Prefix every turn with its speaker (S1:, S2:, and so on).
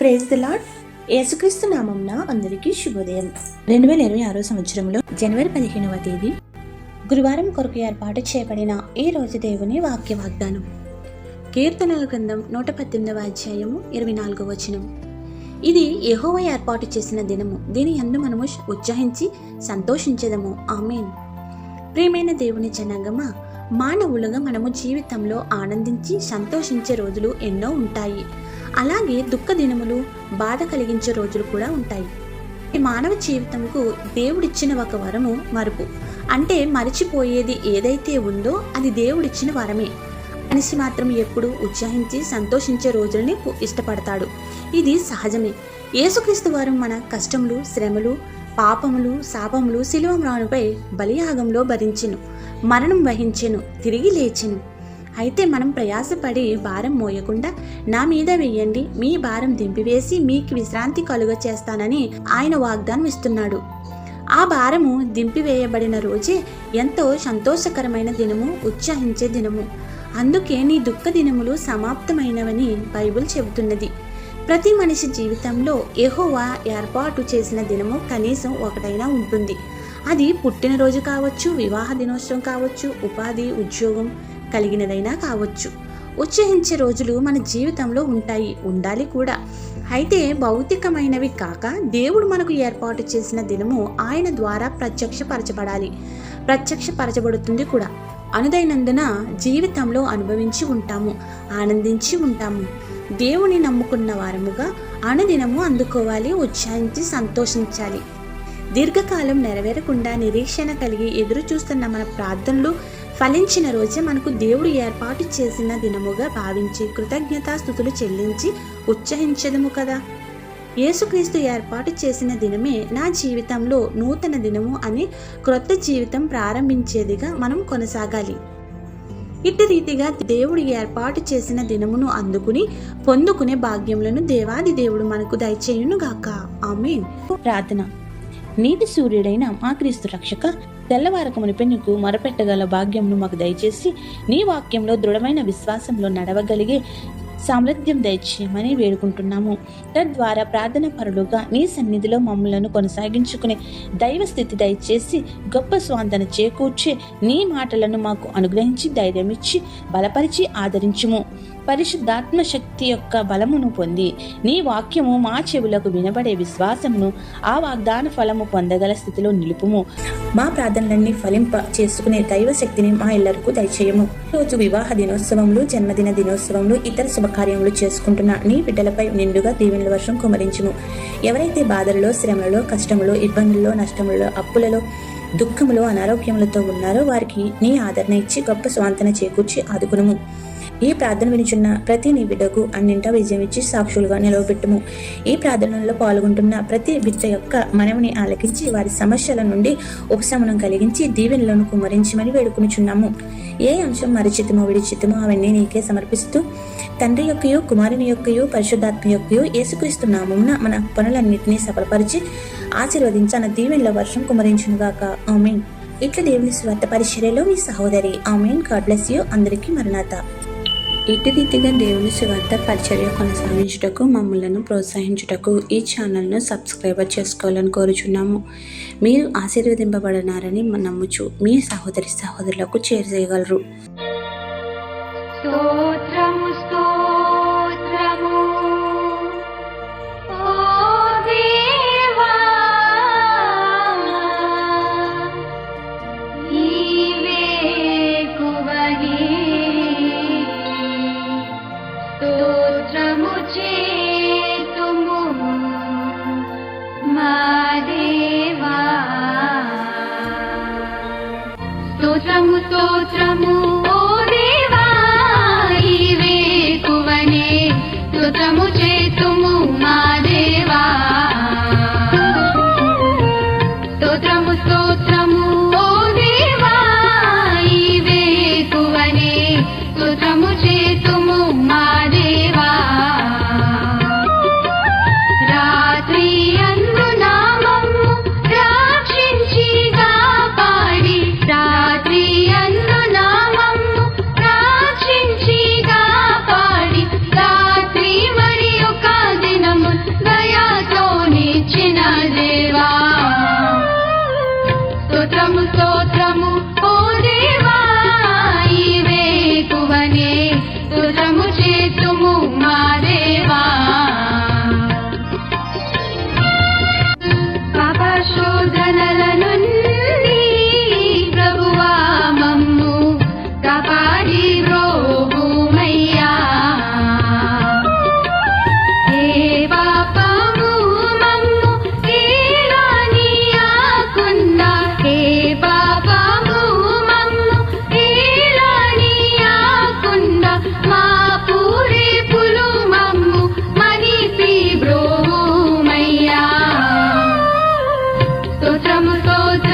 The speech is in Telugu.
S1: ప్రేజ్ ద లాడ్ యేసుక్రీస్తు నామంన అందరికీ శుభోదయం. రెండు వేల ఇరవై ఆరో సంవత్సరంలో జనవరి పదిహేనవ తేదీ గురువారం కొరకు ఏర్పాటు చేయబడిన ఈ రోజు దేవుని వాక్య వాగ్దానం కీర్తనల గ్రంథం నూట పద్దెనిమిదవ అధ్యాయము ఇరవై నాలుగవ వచనం. ఇది యహోవ ఏర్పాటు చేసిన దినము. దీని ఎందు మనము ఉత్సహించి సంతోషించదము. ఆమెన్. ప్రియమైన దేవుని జనాంగమా మానవులుగా మనము జీవితంలో ఆనందించి సంతోషించే రోజులు ఎన్నో ఉంటాయి. అలాగే దుఃఖ దినములు బాధ కలిగించే రోజులు కూడా ఉంటాయి. ఈ మానవ జీవితంకు దేవుడిచ్చిన ఒక వరము మరుపు. అంటే మరిచిపోయేది ఏదైతే ఉందో అది దేవుడిచ్చిన వరమే. మనిషి మాత్రం ఎప్పుడు ఉత్సాహించి సంతోషించే రోజుల్ని ఇష్టపడతాడు. ఇది సహజమే. యేసుక్రీస్తు వారు మన కష్టములు శ్రమలు పాపములు శాపములు శిలువమ్రానుపై బలియాగంలో భరించెను మరణం వహించెను తిరిగి లేచెను. అయితే మనం ప్రయాసపడి భారం మోయకుండా నా మీద వెయ్యండి మీ భారం దింపివేసి మీకు విశ్రాంతి కలుగ చేస్తానని ఆయన వాగ్దానం ఇస్తున్నాడు. ఆ భారము దింపివేయబడిన రోజే ఎంతో సంతోషకరమైన దినము ఉత్సాహించే దినము. అందుకే నీ దుఃఖ దినములు సమాప్తమైనవని బైబిల్ చెబుతున్నది. ప్రతి మనిషి జీవితంలో ఎహోవా ఏర్పాటు చేసిన దినము కనీసం ఒకటైనా ఉంటుంది. అది పుట్టినరోజు కావచ్చు వివాహ దినోత్సవం కావచ్చు ఉపాధి ఉద్యోగం కలిగినదైనా కావచ్చు. ఉత్సహించే రోజులు మన జీవితంలో ఉంటాయి ఉండాలి కూడా. అయితే భౌతికమైనవి కాక దేవుడు మనకు ఏర్పాటు చేసిన దినము ఆయన ద్వారా ప్రత్యక్షపరచబడాలి. ప్రత్యక్షపరచబడుతుంది కూడా. అనుదైనందున జీవితంలో అనుభవించి ఉంటాము ఆనందించి ఉంటాము. దేవుని నమ్ముకున్న వారముగా అనుదినము అందుకోవాలి ఉత్సాహించి సంతోషించాలి. దీర్ఘకాలం నెరవేరకుండా నిరీక్షణ కలిగి ఎదురు చూస్తున్న మన ప్రార్థనలు ఫలించిన రోజే మనకు దేవుడు ఏర్పాటు చేసిన దినముగా భావించి కృతజ్ఞతాస్థుతులు చెల్లించి ఉత్సహించదము కదా. యేసుక్రీస్తు ఏర్పాటు చేసిన దినమే నా జీవితంలో నూతన దినము అని క్రొత్త జీవితం ప్రారంభించేదిగా మనం కొనసాగాలి. ఇట్టి రీతిగా దేవుడు ఏర్పాటు చేసిన దినమును అందుకుని పొందుకునే భాగ్యములను దేవాది దేవుడు మనకు దయచేయును ఆమె ప్రార్థన. నీతి సూర్యుడైన మా క్రీస్తు రక్షక తెల్లవారక మునిపై మొరపెట్టగల భాగ్యంను మాకు దయచేసి నీ వాక్యంలో దృఢమైన విశ్వాసంలో నడవగలిగే సామర్థ్యం దయచేయమని వేడుకుంటున్నాము. తద్వారా ప్రార్థన పరులుగా నీ సన్నిధిలో మమ్మలను కొనసాగించుకునే దైవ స్థితి దయచేసి గొప్ప స్వాంతన చేకూర్చే నీ మాటలను మాకు అనుగ్రహించి ధైర్యమిచ్చి బలపరిచి ఆదరించుము. పరిశుద్ధాత్మ శక్తి యొక్క బలమును పొంది నీ వాక్యము మా చెవులకు వినబడే విశ్వాసమును ఆ వాగ్దాన ఫలము పొందగల స్థితిలో నిలుపుము. మా ప్రార్థనలన్నీ ఫలింప చేసుకునే దైవ శక్తిని మా ఇళ్ళకు దయచేయము. రోజు వివాహ దినోత్సవములు జన్మదిన దినోత్సవములు ఇతర శుభకార్యములు చేసుకుంటున్న నీ బిడ్డలపై నిండుగా దీవెనల వర్షం కుమరించుము. ఎవరైతే బాధలలో శ్రమలలో కష్టములో ఇబ్బందుల్లో నష్టములలో అప్పులలో దుఃఖములో అనారోగ్యములతో ఉన్నారో వారికి నీ ఆదరణ ఇచ్చి గొప్ప స్వాంతన చేకూర్చి ఆదుకునుము. ఈ ప్రార్థన వినిచున్న ప్రతి నీ బిడ్డకు అన్నింటా విజయం ఇచ్చి సాక్షులుగా నిలవబెట్టుము. ఈ ప్రార్థనలో పాల్గొంటున్న ప్రతి బిడ్డ యొక్క మనవిని ఆలకించి వారి సమస్యల నుండి ఉపశమనం కలిగించి దీవెనలను కుమరించమని వేడుకునిచున్నాము. ఏ అంశం మరిచితమో విడిచితమో అవన్నీ నీకే సమర్పిస్తూ తండ్రి యొక్కయో కుమారుని యొక్కయో పరిశుద్ధాత్మ యొక్కయో యేసుక్రీస్తున్నామున మన పనులన్నింటినీ సఫలపరిచి ఆశీర్వదించన దీవెనల వర్షం కుమరించునుగాక ఆమెన్. ఇట్ల దేవుని స్వార్థ పరిచర్యలో మీ సహోదరి ఆమెన్. God bless you. అందరికీ మరణాత. ఇటు రీతిగా దేవుని సువార్త పరిచర్య కొనసాగించుటకు మమ్మలను ప్రోత్సహించుటకు ఈ ఛానల్ను సబ్స్క్రైబర్ చేసుకోవాలని కోరుచున్నాము. మీరు ఆశీర్వదింపబడినారని నమ్ముచు మీ సహోదరి సహోదరులకు చేరజేయగలరు.
S2: స్తోత్రము స్తోత్రము तो